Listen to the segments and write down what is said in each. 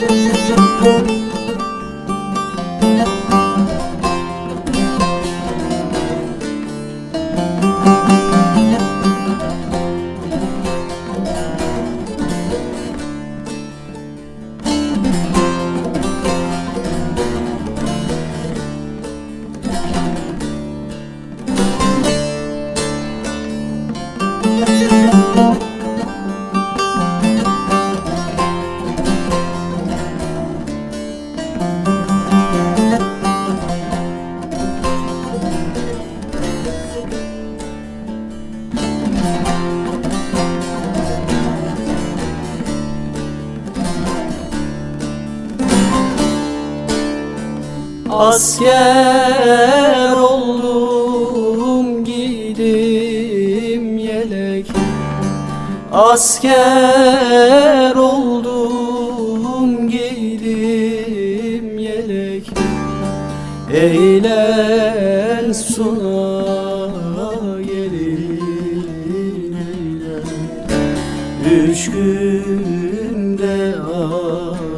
thank you. Asker oldum giydim yelek. Asker oldum giydim yelek. Eğlen suna gelin eğlen. Üç günde ayırdı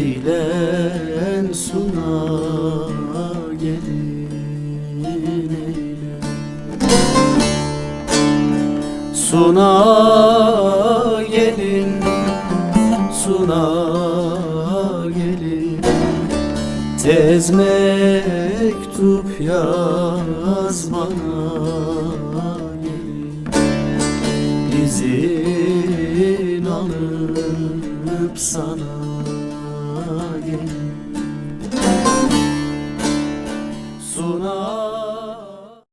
Eğlen suna gelin eğlen Suna gelin Suna gelin. Tez mektup yaz bana gelin. İzin alıp sana gel